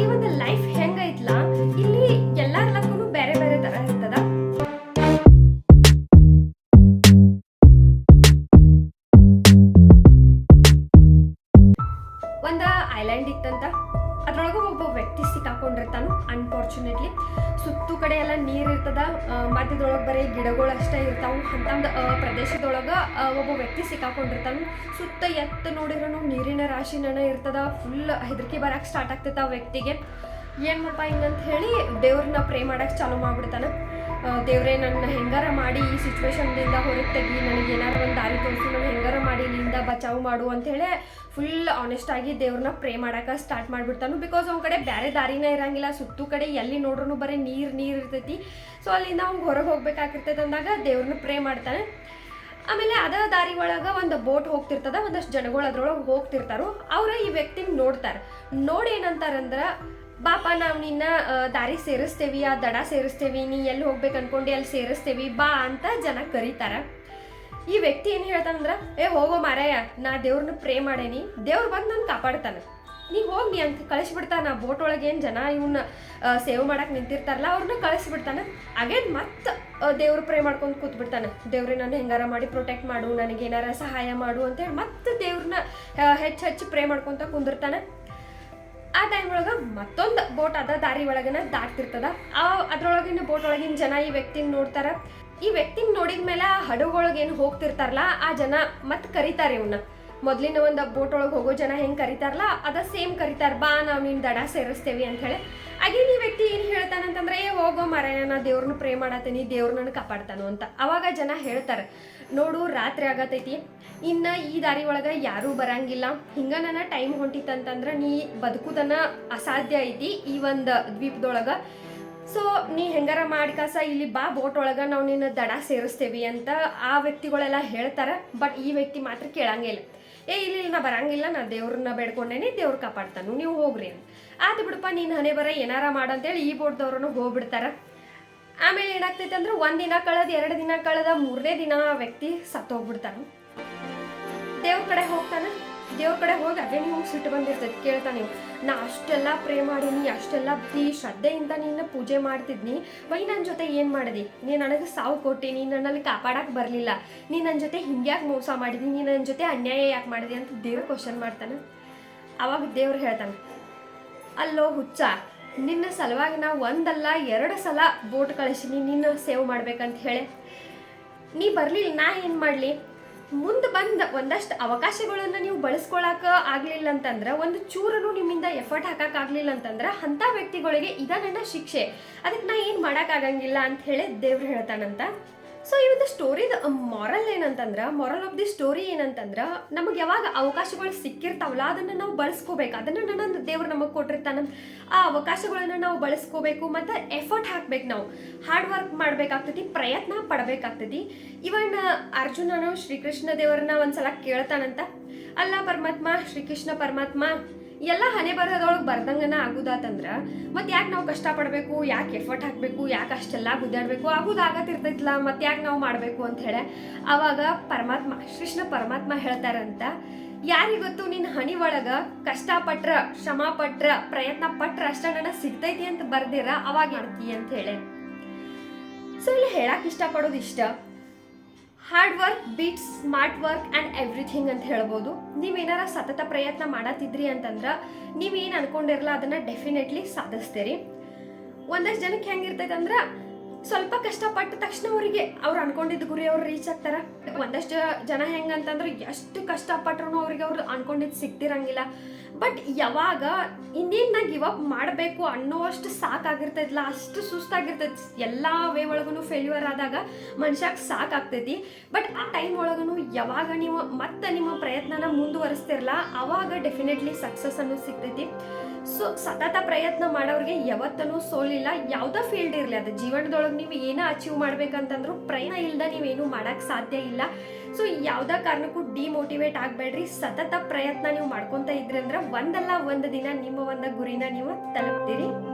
ಈ ಒಂದು ಲೈಫ್ ಹೆಂಗೈತ್ಲ? ಇಲ್ಲಿ ಎಲ್ಲಾರ ಲಕ್ಕೂ ಬೇರೆ ಬೇರೆ ತರ ಇರ್ತದ. ಒಂದ ಐಲ್ಯಾಂಡ್ ಇತ್ತಂತ. ಅದ್ರೊಳಗೂ ಒಬ್ಬ ವ್ಯಕ್ತಿ ಸಿಕ್ಕಾಕೊಂಡಿರ್ತಾನ ಅನ್ಫಾರ್ಚುನೇಟ್ಲಿ ಸುತ್ತು ಕಡೆ ಎಲ್ಲ ನೀರ್ ಇರ್ತದ ಮಧ್ಯದೊಳಗೆ ಬರೀ ಗಿಡಗಳು ಅಷ್ಟೇ ಇರ್ತಾವು. ಅಂತಂದು ಪ್ರದೇಶದೊಳಗೆ ಒಬ್ಬ ವ್ಯಕ್ತಿ ಸಿಕ್ಕಾಕೊಂಡಿರ್ತಾನ. ಸುತ್ತ ಎತ್ತ ನೋಡಿದ್ರು ನೀರಿನ ರಾಶಿನ ಇರ್ತದ ಫುಲ್ ಹೆದರಿಕೆ ಬರಕ್ಕೆ ಸ್ಟಾರ್ಟ್ ಆಗ್ತೈತೆ ಆ ವ್ಯಕ್ತಿಗೆ. ಏನಪ್ಪ ಹಿಂಗಂತ ಹೇಳಿ ದೇವ್ರನ್ನ ಪ್ರೇ ಮಾಡಕ್ಕೆ ಚಾಲೂ ಮಾಡ್ಬಿಡ್ತಾನೆ. ದೇವ್ರೇ, ನನ್ನ ಹೆಂಗಾರ ಮಾಡಿ ಈ ಸಿಚುವೇಶನ್ದಿಂದ ಹೊರಗೆ ತೆಗಿ, ನನಗೆ ಏನಾರು ಒಂದು ದಾರಿ ತೋರಿಸಿ ನಾನು ಹೆಂಗಾರ ಮಾಡಿ ಇಲ್ಲಿಂದ ಬಚಾವ್ ಮಾಡು ಅಂತೇಳಿ ಫುಲ್ ಆನೆಸ್ಟ್ ಆಗಿ ದೇವ್ರನ್ನ ಪ್ರೇ ಮಾಡಕ್ಕೆ ಸ್ಟಾರ್ಟ್ ಮಾಡ್ಬಿಡ್ತಾನು. ಬಿಕಾಸ್ ಅವ್ನ ಕಡೆ ಬೇರೆ ದಾರಿನೇ ಇರಂಗಿಲ್ಲ. ಸುತ್ತು ಕಡೆ ಎಲ್ಲಿ ನೋಡ್ರೂ ಬರೀ ನೀರು ನೀರು ಇರ್ತೈತಿ. ಸೊ ಅಲ್ಲಿಂದ ಅವ್ನು ಹೊರಗೆ ಹೋಗ್ಬೇಕಾಗಿರ್ತೈತೆ ಅಂದಾಗ ದೇವ್ರನ್ನ ಪ್ರೇ ಮಾಡ್ತಾನೆ. ಆಮೇಲೆ ಅದ ದಾರಿ ಒಳಗೆ ಒಂದು ಬೋಟ್ ಹೋಗ್ತಿರ್ತದ. ಒಂದಷ್ಟು ಜನಗಳು ಅದ್ರೊಳಗೆ ಹೋಗ್ತಿರ್ತಾರೋ. ಅವ್ರ ಈ ವ್ಯಕ್ತಿನ ನೋಡ್ತಾರೆ. ನೋಡಿ ಏನಂತಾರಂದ್ರ ಬಾಪ ನಾವು ನಿನ್ನ ದಾರಿ ಸೇರಿಸ್ತೇವಿ, ಆ ದಡ ಸೇರಿಸ್ತೇವಿ, ನೀ ಎಲ್ಲಿ ಹೋಗ್ಬೇಕು ಅನ್ಕೊಂಡು ಅಲ್ಲಿ ಸೇರಿಸ್ತೇವಿ, ಬಾ ಅಂತ ಜನ ಕರೀತಾರ. ಈ ವ್ಯಕ್ತಿ ಏನು ಹೇಳ್ತಾನಂದ್ರೆ ಏ, ಹೋಗೋ ಮಾರಾಯ, ನಾ ದೇವ್ರನ್ನ ಪ್ರೇ ಮಾಡೇನಿ, ದೇವ್ರು ಬಂದು ನಾನು ಕಾಪಾಡ್ತಾನೆ. ನೀ ಹೋಗಿ ಅಂತ ಕಳಿಸ್ಬಿಡ್ತಾನ ಬೋಟ್ ಒಳಗೆ ಏನು ಜನ ಇವನ್ನ ಸೇವ್ ಮಾಡಕ್ಕೆ ನಿಂತಿರ್ತಾರಲ್ಲ ಅವ್ರನ್ನ ಕಳಿಸ್ಬಿಡ್ತಾನೆ. ಅಗೇನ್ ಮತ್ತೆ ದೇವ್ರು ಪ್ರೇ ಮಾಡ್ಕೊಂಡು ಕೂತ್ಬಿಡ್ತಾನೆ. ದೇವ್ರಿ, ನಾನು ಹೆಂಗಾರ ಮಾಡಿ ಪ್ರೊಟೆಕ್ಟ್ ಮಾಡು, ನನಗೆ ಏನಾರ ಸಹಾಯ ಮಾಡು ಅಂತೇಳಿ ಮತ್ತೆ ದೇವ್ರನ್ನ ಹೆಚ್ಚು ಹೆಚ್ಚು ಪ್ರೇ ಮಾಡ್ಕೊತ ಕುಂದಿರ್ತಾನೆ. ಆ ಟೈಮ್ ಒಳಗೆ ಮತ್ತೊಂದು ಬೋಟ್ ಅದ ದಾರಿ ಒಳಗನ ದಾಟ್ತಿರ್ತದ. ಆ ಅದ್ರೊಳಗಿನ ಬೋಟ್ ಒಳಗಿನ ಜನ ಈ ವ್ಯಕ್ತಿನ ನೋಡ್ತಾರ. ಈ ವ್ಯಕ್ತಿನ ನೋಡಿದ ಮೇಲೆ ಆ ಹಡಗೊಳಗೆ ಏನು ಹೋಗ್ತಿರ್ತಾರಲ್ಲ, ಆ ಜನ ಮತ್ತೆ ಕರೀತಾರೆ ಇವನ್ನ ಮೊದ್ಲಿನ ಒಂದು ಬೋಟ್ ಒಳಗೆ ಹೋಗೋ ಜನ ಹೆಂಗೆ ಕರಿತಾರಲ್ಲ, ಅದ ಸೇಮ್ ಕರಿತಾರೆ, ಬಾ ನಾವು ನಿನ್ನ ದಡ ಸೇರಿಸ್ತೇವಿ ಅಂತ ಹೇಳಿ. ಅಗೇನ್ ಈ ವ್ಯಕ್ತಿ ಏನು ಹೇಳ್ತಾನಂತಂದ್ರೆ ಏ ಹೋಗೋ ಮಾರಾಯ ನಾ ದೇವ್ರನ್ನ ಪ್ರೇ ಮಾಡತ್ತೀನಿ, ದೇವ್ರು ನನ್ನ ಕಾಪಾಡ್ತಾನು ಅಂತ. ಅವಾಗ ಜನ ಹೇಳ್ತಾರೆ, ನೋಡು, ರಾತ್ರಿ ಆಗತೈತಿ. ಇನ್ನ ಈ ದಾರಿ ಒಳಗ ಯಾರೂ ಬರಂಗಿಲ್ಲ. ಹಿಂಗೆ ನನ್ನ ಟೈಮ್ ಹೊಂಟಿತ್ತಂತಂದ್ರೆ ನೀ ಬದುಕುದನ್ನ ಅಸಾಧ್ಯ ಐತಿ ಈ ಒಂದು ದ್ವೀಪದೊಳಗೆ. ಸೊ, ನೀ ಹೆಂಗಾರ ಮಾಡ್ಕಾಸ ಇಲ್ಲಿ ಬಾ ಬೋಟ್ ಒಳಗ ನಾವು ನಿನ್ನ ದಡ ಸೇರಿಸ್ತೇವಿ ಅಂತ ಆ ವ್ಯಕ್ತಿಗಳೆಲ್ಲ ಹೇಳ್ತಾರೆ. ಬಟ್ ಈ ವ್ಯಕ್ತಿ ಮಾತ್ರ ಕೇಳಂಗಿಲ್ಲ ಏ, ಇಲ್ಲ ಇಲ್ಲ ನಾ ಬರಂಗಿಲ್ಲ, ನಾ ದೇವ್ರನ್ನ ಬೇಡ್ಕೊಂಡೇನಿ, ದೇವ್ರು ಕಾಪಾಡ್ತಾನು, ನೀವು ಹೋಗ್ರಿ ಅಂತ. ಆತು ಬಿಡಪ್ಪ, ನೀನು ಹನೆ ಬರ, ಏನಾರ ಮಾಡಂತೇಳಿ ಈ ಬೋಟ್ದವ್ರನ್ನು ಹೋಗ್ಬಿಡ್ತಾರ. ಆಮೇಲೆ ಏನಾಗ್ತೈತೆ ಅಂದ್ರೆ ದಿನ ಕಳೆದ, ಎರಡು ದಿನ ಕಳೆದ, ಮೂರನೇ ದಿನ ವ್ಯಕ್ತಿ ಸತ್ತೋಗ್ಬಿಡ್ತಾನೆ. ದೇವ್ರ ಕಡೆ ಹೋಗ್ತಾನೆ. ದೇವ್ರ ಕಡೆ ಹೋಗಿ ಅದೇ ನೀವು ಸಿಟ್ಟು ಬಂದಿರ್ತೈತಿ ಕೇಳ್ತಾ ನೀವು ನಾ ಅಷ್ಟೆಲ್ಲ ಪ್ರೇ ಮಾಡೀನಿ, ಅಷ್ಟೆಲ್ಲ ಭಕ್ತಿ, ಶ್ರದ್ಧೆಯಿಂದ ನಿನ್ನ ಪೂಜೆ ಮಾಡ್ತಿದ್ನಿ. ಬೈ ನನ್ನ ಜೊತೆ ಏನು ಮಾಡಿದಿ? ನೀ ನನಗೆ ಸಾವು ಕೊಟ್ಟಿ, ನೀ ನನ್ನಲ್ಲಿ ಕಾಪಾಡಕ್ಕೆ ಬರಲಿಲ್ಲ. ನೀ ನನ್ನ ಜೊತೆ ಹಿಂಗ್ಯಾಕೆ ಮೋಸ ಮಾಡಿದಿ? ನೀ ನನ್ನ ಜೊತೆ ಅನ್ಯಾಯ ಯಾಕೆ ಮಾಡಿದಿ ಅಂತ ದೇವ್ರು ಕ್ವಶನ್ ಮಾಡ್ತಾನೆ. ಅವಾಗ ದೇವ್ರು ಹೇಳ್ತಾನೆ, ಅಲ್ಲೋ ಹುಚ್ಚ, ನಿನ್ನ ಸಲುವಾಗಿ ನಾ ಒಂದಲ್ಲ, ಎರಡು ಸಲ ಬೋಟ್ ಕಳಿಸೀನಿ, ನಿನ್ನ ಸೇವ್ ಮಾಡ್ಬೇಕಂತ ಹೇಳಿ. ನೀ ಬರಲಿಲ್ಲ, ನಾ ಏನು ಮಾಡಲಿ? ಮುಂದೆ ಬಂದ ಒಂದಷ್ಟು ಅವಕಾಶಗಳನ್ನು ನೀವು ಬಳಸ್ಕೊಳಕ ಆಗಲಿಲ್ಲ ಅಂತಂದ್ರೆ, ಒಂದು ಚೂರನು ನಿಮ್ಮಿಂದ ಎಫರ್ಟ್ ಹಾಕಕ್ ಆಗ್ಲಿಲ್ಲ ಅಂತಂದ್ರೆ ಅಂಥ ವ್ಯಕ್ತಿಗಳಿಗೆ ಇದ ನನ್ನ ಶಿಕ್ಷೆ. ಅದಕ್ಕೆ ನಾ ಏನು ಮಾಡೋಕ್ಕಾಗಂಗಿಲ್ಲ ಅಂತ ಹೇಳಿ ದೇವ್ರು ಹೇಳ್ತಾನಂತ. ಸೊ ಈ ಒಂದು ಸ್ಟೋರಿದ ಮಾರಲ್ ಏನಂತಂದ್ರೆ ಮಾರಲ್ ಆಫ್ ದಿ ಸ್ಟೋರಿ ಏನಂತಂದ್ರೆ, ನಮಗೆ ಯಾವಾಗ ಅವಕಾಶಗಳು ಸಿಕ್ಕಿರ್ತಾವಲ್ಲ, ಅದನ್ನು ನಾವು ಬಳಸ್ಕೋಬೇಕು. ಅದನ್ನು ನನ್ನ ದೇವ್ರು ನಮಗೆ ಕೊಟ್ಟಿರ್ತಾನ. ಆ ಅವಕಾಶಗಳನ್ನು ನಾವು ಬಳಸ್ಕೋಬೇಕು, ಮತ್ತು ಎಫರ್ಟ್ ಹಾಕ್ಬೇಕು ನಾವು. ಹಾರ್ಡ್ ವರ್ಕ್ ಮಾಡಬೇಕಾಗ್ತೈತಿ, ಪ್ರಯತ್ನ ಪಡಬೇಕಾಗ್ತೈತಿ. ಇವನ್ ಅರ್ಜುನನು ಶ್ರೀಕೃಷ್ಣ ದೇವರನ್ನ ಒಂದ್ಸಲ ಕೇಳ್ತಾನಂತ, ಅಲ್ಲ ಪರಮಾತ್ಮ, ಶ್ರೀಕೃಷ್ಣ ಪರಮಾತ್ಮ ಎಲ್ಲ ಹಣೆ ಬರದೊಳಗೆ ಬರ್ದಂಗನ ಆಗುದಾತಂದ್ರ ಮತ್ತೆ ಯಾಕೆ ನಾವು ಕಷ್ಟ ಪಡಬೇಕು, ಯಾಕೆ ಎಫರ್ಟ್ ಹಾಕಬೇಕು, ಯಾಕೆ ಅಷ್ಟೆಲ್ಲ ಗುದ್ದಾಡಬೇಕು ಆಗುದಾಗತ್ತಿರ್ತೈತಲ್ಲ ಮತ್ತೆ ಯಾಕೆ ನಾವು ಮಾಡಬೇಕು ಅಂತ ಹೇಳಿ ಅವಾಗ ಪರಮಾತ್ಮ, ಕೃಷ್ಣ ಪರಮಾತ್ಮ ಹೇಳ್ತಾರಂತ, ಯಾರಿಗೊತ್ತು ನಿನ್ನ ಹಣಿ ಒಳಗ ಕಷ್ಟಪಟ್ರ ಶ್ರಮ ಪಟ್ರ, ಪ್ರಯತ್ನ ಪಟ್ರ ಅಷ್ಟ ಸಿಗ್ತೈತಿ ಅಂತ ಬರ್ದಿರ, ಅವಾಗ ಮಾಡ್ತಿ ಅಂತ ಹೇಳಿ. ಸೊ ಇಲ್ಲಿ ಹೇಳಕ್ ಇಷ್ಟಪಡೋದು ಇಷ್ಟ. Hard work beats smart work and everything ಅಂತ ಹೇಳ್ಬೋದು. ನೀವೇನಾರ ಸತತ ಪ್ರಯತ್ನ ಮಾಡತ್ತಿದ್ರಿ ಅಂತಂದ್ರೆ ನೀವೇನು ಅನ್ಕೊಂಡಿರಲ್ಲ ಅದನ್ನು ಡೆಫಿನೆಟ್ಲಿ ಸಾಧಿಸ್ತೀರಿ. ಒಂದಷ್ಟು ಜನಕ್ಕೆ ಹೆಂಗಿರ್ತೈತೆ ಅಂದ್ರೆ ಸ್ವಲ್ಪ ಕಷ್ಟಪಟ್ಟ ತಕ್ಷಣ ಅವರಿಗೆ ಅವ್ರು ಅನ್ಕೊಂಡಿದ್ದ ಗುರಿ ಅವ್ರು ರೀಚ್ ಆಗ್ತಾರ. ಒಂದಷ್ಟು ಜನ ಹೆಂಗಂತಂದ್ರೆ ಎಷ್ಟು ಕಷ್ಟಪಟ್ರು ಅವ್ರಿಗೆ ಅವ್ರು ಅನ್ಕೊಂಡಿದ್ದು ಸಿಗ್ತಿರಂಗಿಲ್ಲ. ಬಟ್ ಯಾವಾಗ ಇನ್ನೇನು ನಾ ಗಿವ್ ಅಪ್ ಮಾಡಬೇಕು ಅನ್ನೋಷ್ಟು ಸಾಕಾಗಿರ್ತೈತಲ್ಲ ಅಷ್ಟು ಸುಸ್ತಾಗಿರ್ತೈತಿ. ಎಲ್ಲ ವೇ ಒಳಗೂ ಫೇಲ್ಯೂರ್ ಆದಾಗ ಮನುಷ್ಯಕ್ಕೆ ಸಾಕಾಗ್ತೈತಿ. ಬಟ್ ಆ ಟೈಮ್ ಒಳಗೂ ಯಾವಾಗ ನೀವು ಮತ್ತೆ ನಿಮ್ಮ ಪ್ರಯತ್ನನ ಮುಂದುವರಿಸ್ತಿರಲ್ಲ ಅವಾಗ ಡೆಫಿನೆಟ್ಲಿ ಸಕ್ಸಸ್ ಅನ್ನು ಸಿಗ್ತೈತಿ. ಸೊ, ಸತತ ಪ್ರಯತ್ನ ಮಾಡೋರಿಗೆ ಯಾವತ್ತೂ ಸೋಲಿಲ್ಲ. ಯಾವುದೇ ಫೀಲ್ಡ್ ಇರಲಿ, ಅದು ಜೀವನದೊಳಗೆ ನೀವು ಏನೋ ಅಚೀವ್ ಮಾಡ್ಬೇಕಂತಂದ್ರೂ ಪ್ರಯತ್ನ ಇಲ್ಲದ ನೀವೇನು ಮಾಡೋಕ್ಕೆ ಸಾಧ್ಯ ಇಲ್ಲ. ಸೊ, ಯಾವುದೇ ಕಾರಣಕ್ಕೂ ಡಿಮೋಟಿವೇಟ್ ಆಗಬೇಡ್ರಿ. ಸತತ ಪ್ರಯತ್ನ ನೀವು ಮಾಡ್ಕೊತ ಇದ್ರಿ ಅಂದ್ರೆ ಒಂದಲ್ಲ ಒಂದು ದಿನ ನಿಮ್ಮ ಒಂದು ಗುರಿನ ನೀವು ತಲುಪ್ತೀರಿ.